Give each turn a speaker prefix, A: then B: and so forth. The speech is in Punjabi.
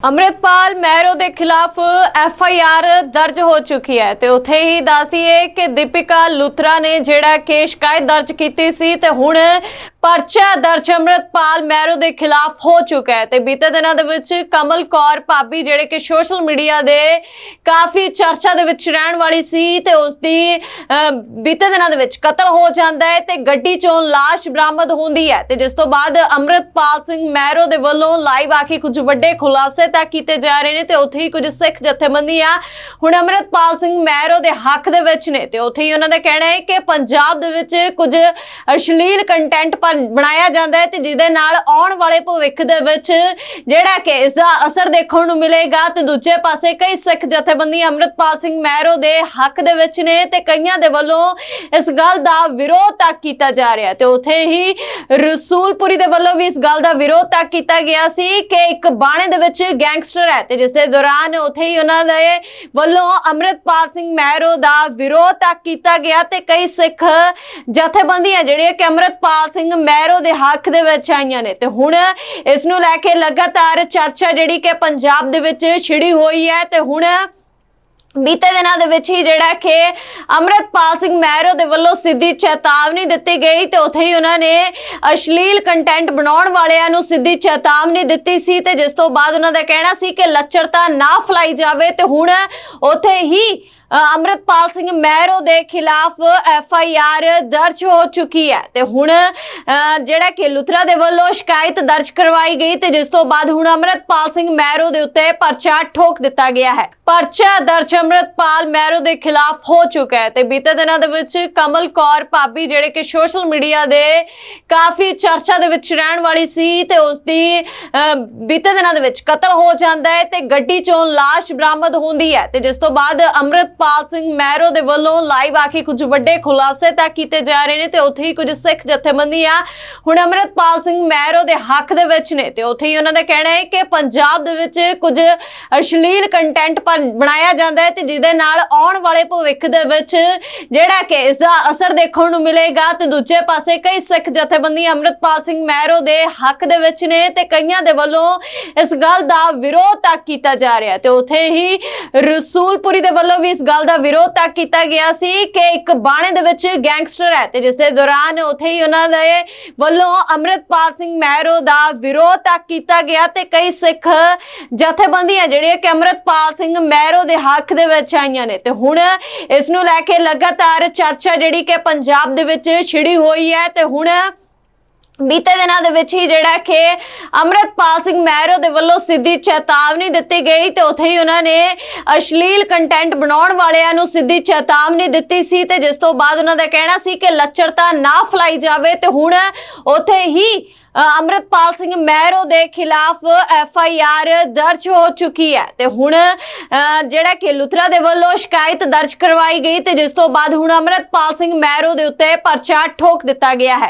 A: ਅੰਮ੍ਰਿਤਪਾਲ ਮਹਿਰੋ ਦੇ ਖਿਲਾਫ ਐਫ ਆਈ ਆਰ ਦਰਜ ਹੋ ਚੁੱਕੀ ਹੈ ਤੇ ਉੱਥੇ ਹੀ ਦੱਸਦੀਏ ਕਿ ਦੀਪਿਕਾ ਲੁਥਰਾ ਨੇ ਜਿਹੜਾ ਕਿ ਸ਼ਿਕਾਇਤ ਦਰਜ ਕੀਤੀ ਸੀ ਤੇ ਹੁਣ ਪਰਚਾ ਦਰਜ ਅੰਮ੍ਰਿਤਪਾਲ ਮਹਿਰੋ ਦੇ ਖਿਲਾਫ ਹੋ ਚੁੱਕਾ ਹੈ ਤੇ ਬੀਤੇ ਦਿਨਾਂ ਦੇ ਵਿੱਚ ਕਮਲ ਕੌਰ ਭਾਬੀ ਜਿਹੜੇ ਕਿ ਸੋਸ਼ਲ ਮੀਡੀਆ ਦੇ ਕਾਫੀ ਚਰਚਾ ਦੇ ਵਿੱਚ ਰਹਿਣ ਵਾਲੀ ਸੀ ਤੇ ਉਸ ਦੀ ਅਹ, ਬੀਤੇ ਦਿਨਾਂ ਦੇ ਵਿੱਚ ਕਤਲ ਹੋ ਜਾਂਦਾ ਹੈ ਤੇ ਗੱਡੀ ਚੋਂ ਲਾਸ਼ ਬਰਾਮਦ ਹੁੰਦੀ ਹੈ ਤੇ ਜਿਸ ਤੋਂ ਬਾਅਦ ਅੰਮ੍ਰਿਤਪਾਲ ਸਿੰਘ ਮਹਿਰੋ ਦੇ ਵੱਲੋਂ ਲਾਈਵ ਆ ਕੇ ਕੁਝ ਵੱਡੇ ਖੁਲਾਸੇ ਤਾਂ ਕੀਤੇ ਜਾ ਰਹੇ ਨੇ ਤੇ ਉੱਥੇ ਹੀ ਕੁਝ ਸਿੱਖ ਜਥੇਬੰਦੀਆਂ ਹੁਣ ਅੰਮ੍ਰਿਤਪਾਲ ਸਿੰਘ ਮਹਿਰੋ ਦੇ ਹੱਕ ਦੇ ਵਿੱਚ ਨੇ ਤੇ ਉੱਥੇ ਹੀ ਉਹਨਾਂ ਦਾ ਕਹਿਣਾ ਹੈ ਕਿ ਪੰਜਾਬ ਦੇ ਵਿੱਚ ਕੁਝ ਅਸ਼ਲੀਲ ਕੰਟੈਂਟ ਬਣਾਇਆ ਜਾਂਦਾ ਹੈ ਤੇ ਜਿਹਦੇ ਨਾਲ ਆਉਣ ਵਾਲੇ ਭਵਿੱਖ ਦੇ ਵਿੱਚ ਜਿਹੜਾ ਕਿ ਇਸ ਦਾ ਅਸਰ ਦੇਖਣ ਨੂੰ ਮਿਲੇਗਾ ਤੇ ਦੂਜੇ ਪਾਸੇ ਕਈ ਸਿੱਖ ਜਥੇਬੰਦੀਆਂ ਅੰਮ੍ਰਿਤਪਾਲ ਸਿੰਘ ਮਹਿਰੋ ਦੇ ਹੱਕ ਦੇ ਵਿੱਚ ਨੇ ਤੇ ਕਈਆਂ ਦੇ ਵੱਲੋਂ ਇਸ ਗੱਲ ਦਾ ਵਿਰੋਧ ਤੱਕ ਕੀਤਾ ਜਾ ਰਿਹਾ ਤੇ ਉੱਥੇ ਹੀ ਰਸੂਲਪੁਰੀ ਦੇ ਵੱਲੋਂ ਵੀ ਇਸ ਗੱਲ ਦਾ ਵਿਰੋਧ ਤੱਕ ਕੀਤਾ ਗਿਆ ਸੀ ਕਿ ਇੱਕ ਬਾਣੇ ਦੇ ਵਿੱਚ ਗੈਂਗਸਟਰ ਹੈ ਤੇ ਜਿਸ ਦੇ ਦੌਰਾਨ ਉੱਥੇ ਹੀ ਉਹਨਾਂ ਦੇ ਵੱਲੋਂ ਅੰਮ੍ਰਿਤਪਾਲ ਸਿੰਘ ਮਹਿਰੋ ਦਾ ਵਿਰੋਧ ਤੱਕ ਕੀਤਾ ਗਿਆ ਤੇ ਕਈ ਸਿੱਖ ਜਥੇਬੰਦੀਆਂ ਜਿਹੜੀਆਂ ਕਿ ਅੰਮ੍ਰਿਤਪਾਲ ਸਿੰਘ ਮਹਿਰੋ ਦੇ ਹੱਕ ਦੇ ਵਿੱਚ ਆਈਆਂ ਨੇ। ਤੇ ਹੁਣ ਇਸ ਨੂੰ ਲੈ ਕੇ ਲਗਾਤਾਰ ਚਰਚਾ ਜਿਹੜੀ ਕਿ ਪੰਜਾਬ ਦੇ ਵਿੱਚ ਛਿੜੀ ਹੋਈ ਹੈ ਤੇ ਹੁਣ ਬੀਤੇ ਦਿਨਾਂ ਦੇ ਵਿੱਚ ਹੀ ਜਿਹੜਾ ਕਿ ਅੰਮ੍ਰਿਤਪਾਲ ਸਿੰਘ ਮਹਿਰੋ ਦੇ ਵੱਲੋਂ ਸਿੱਧੀ ਚੇਤਾਵਨੀ ਦਿੱਤੀ ਗਈ ਤੇ ਉੱਥੇ ਹੀ ਉਹਨਾਂ ਨੇ ਅਸ਼ਲੀਲ ਕੰਟੈਂਟ ਬਣਾਉਣ ਵਾਲਿਆਂ ਨੂੰ ਸਿੱਧੀ ਚੇਤਾਵਨੀ ਦਿੱਤੀ ਸੀ ਤੇ ਜਿਸ ਤੋਂ ਬਾਅਦ ਉਹਨਾਂ ਦਾ ਕਹਿਣਾ ਸੀ ਕਿ ਲੱਚਰਤਾ ਨਾ ਫਲਾਈ ਜਾਵੇ ਤੇ ਹੁਣ ਉੱਥੇ ਹੀ ਅੰਮ੍ਰਿਤਪਾਲ ਸਿੰਘ ਮਹਿਰੋ ਦੇ ਖਿਲਾਫ ਐਫ ਆਈ ਆਰ ਦਰਜ ਹੋ ਚੁੱਕੀ ਹੈ ਤੇ ਹੁਣ ਜਿਹੜਾ ਕਿ ਲੁਥਰਾ ਦੇ ਵੱਲੋਂ ਸ਼ਿਕਾਇਤ ਦਰਜ ਕਰਵਾਈ ਗਈ ਤੇ ਜਿਸ ਤੋਂ ਬਾਅਦ ਹੁਣ ਅੰਮ੍ਰਿਤਪਾਲ ਸਿੰਘ ਮਹਿਰੋ ਦੇ ਉੱਤੇ ਪਰਚਾ ਠੋਕ ਦਿੱਤਾ ਗਿਆ ਹੈ। ਪਰਚਾ ਦਰਜ ਅੰਮ੍ਰਿਤਪਾਲ ਮਹਿਰੋ ਦੇ ਖਿਲਾਫ ਹੋ ਚੁੱਕਾ ਹੈ ਤੇ ਬੀਤੇ ਦਿਨਾਂ ਦੇ ਵਿੱਚ ਕਮਲ ਕੌਰ ਭਾਬੀ ਜਿਹੜੇ ਕਿ ਸੋਸ਼ਲ ਮੀਡੀਆ ਦੇ ਕਾਫੀ ਚਰਚਾ ਦੇ ਵਿੱਚ ਰਹਿਣ ਵਾਲੀ ਸੀ ਤੇ ਉਸ ਦੀ ਬੀਤੇ ਦਿਨਾਂ ਦੇ ਵਿੱਚ ਕਤਲ ਹੋ ਜਾਂਦਾ ਹੈ ਤੇ ਗੱਡੀ ਚੋਂ ਲਾਸ਼ ਬਰਾਮਦ ਹੁੰਦੀ ਹੈ ਤੇ ਜਿਸ ਤੋਂ ਬਾਅਦ ਅੰਮ੍ਰਿਤਪਾਲ ਸਿੰਘ ਮਹਿਰੋ ਦੇ ਵੱਲੋਂ ਲਾਈਵ ਆ ਕੇ ਕੁਝ ਵੱਡੇ ਖੁਲਾਸੇ ਤਾਂ ਕੀਤੇ ਜਾ ਰਹੇ ਨੇ ਤੇ ਉੱਥੇ ਹੀ ਕੁਝ ਸਿੱਖ ਜਥੇਬੰਦੀਆਂ ਹੁਣ ਅੰਮ੍ਰਿਤਪਾਲ ਸਿੰਘ ਮਹਿਰੋ ਦੇ ਹੱਕ ਦੇ ਵਿੱਚ ਨੇ ਤੇ ਉੱਥੇ ਹੀ ਉਹਨਾਂ ਦਾ ਕਹਿਣਾ ਹੈ ਕਿ ਪੰਜਾਬ ਦੇ ਵਿੱਚ ਕੁਝ ਅਸ਼ਲੀਲ ਕੰਟੈਂਟ ਬਣਾਇਆ ਜਾਂਦਾ ਹੈ ਤੇ ਜਿਹਦੇ ਨਾਲ ਆਉਣ ਵਾਲੇ ਭਵਿੱਖ ਦੇ ਵਿੱਚ ਜਿਹੜਾ ਕਿ ਇਸ ਦਾ ਅਸਰ ਦੇਖਣ ਨੂੰ ਮਿਲੇਗਾ ਤੇ ਦੂਜੇ ਪਾਸੇ ਕਈ ਸਿੱਖ ਜਥੇਬੰਦੀਆਂ ਅੰਮ੍ਰਿਤਪਾਲ ਸਿੰਘ ਮਹਿਰੋ ਦੇ ਹੱਕ ਦੇ ਵਿੱਚ ਨੇ ਤੇ ਕਈਆਂ ਦੇ ਵੱਲੋਂ ਇਸ ਗੱਲ ਦਾ ਵਿਰੋਧ ਤੱਕ ਕੀਤਾ ਜਾ ਰਿਹਾ ਤੇ ਉੱਥੇ ਹੀ ਰਸੂਲਪੁਰੀ ਦੇ ਵੱਲੋਂ ਵੀ ਇਸ ਗੱਲ ਦਾ ਵਿਰੋਧ ਤੱਕ ਕੀਤਾ ਗਿਆ ਸੀ ਕਿ ਇੱਕ ਬਾਣੇ ਦੇ ਵਿੱਚ ਗੈਂਗਸਟਰ ਹੈ ਤੇ ਜਿਸ ਦੇ ਦੌਰਾਨ ਉੱਥੇ ਹੀ ਉਹਨਾਂ ਦੇ ਵੱਲੋਂ ਅੰਮ੍ਰਿਤਪਾਲ ਸਿੰਘ ਮਹਿਰੋ ਦਾ ਵਿਰੋਧ ਤੱਕ ਕੀਤਾ ਗਿਆ ਤੇ ਕਈ ਸਿੱਖ ਜਥੇਬੰਦੀਆਂ ਜਿਹੜੀਆਂ ਕਿ ਅੰਮ੍ਰਿਤਪਾਲ ਸਿੰਘ ਮਹਿਰੋ ਦੇ ਹੱਕ ਦੇ ਵਿੱਚ ਆਈਆਂ ਨੇ ਤੇ ਹੁਣ ਇਸ ਨੂੰ ਲੈ ਕੇ ਲਗਾਤਾਰ ਚਰਚਾ ਜਿਹੜੀ ਕਿ ਪੰਜਾਬ ਦੇ ਵਿੱਚ ਛਿੜੀ ਹੋਈ ਹੈ ਤੇ ਹੁਣ ਬੀਤੇ ਦਿਨਾਂ ਦੇ ਵਿੱਚ ਹੀ ਜਿਹੜਾ ਕਿ ਅੰਮ੍ਰਿਤਪਾਲ ਸਿੰਘ ਮਹਿਰੋ ਦੇ ਵੱਲੋਂ ਸਿੱਧੀ ਚੇਤਾਵਨੀ ਦਿੱਤੀ ਗਈ ਤੇ ਉੱਥੇ ਹੀ ਉਹਨਾਂ ਨੇ ਅਸ਼ਲੀਲ ਕੰਟੈਂਟ ਬਣਾਉਣ ਵਾਲਿਆਂ ਨੂੰ ਸਿੱਧੀ ਚੇਤਾਵਨੀ ਦਿੱਤੀ ਸੀ ਤੇ ਜਿਸ ਤੋਂ ਬਾਅਦ ਉਹਨਾਂ ਦਾ ਕਹਿਣਾ ਸੀ ਕਿ ਲੱਚਰਤਾ ਨਾ ਫਲਾਈ ਜਾਵੇ ਤੇ ਹੁਣ ਉੱਥੇ ਹੀ ਅ, ਅੰਮ੍ਰਿਤਪਾਲ ਸਿੰਘ ਮਹਿਰੋ ਦੇ ਖਿਲਾਫ ਐਫ ਆਈ ਆਰ ਦਰਜ ਹੋ ਚੁੱਕੀ ਹੈ ਤੇ ਹੁਣ ਜਿਹੜਾ ਕਿ ਲੁਥਰਾ ਦੇ ਵੱਲੋਂ ਸ਼ਿਕਾਇਤ ਦਰਜ ਕਰਵਾਈ ਗਈ ਤੇ ਜਿਸ ਤੋਂ ਬਾਅਦ ਹੁਣ ਅੰਮ੍ਰਿਤਪਾਲ ਸਿੰਘ ਮਹਿਰੋ ਦੇ ਉੱਤੇ ਪਰਚਾ ਠੋਕ ਦਿੱਤਾ ਗਿਆ ਹੈ।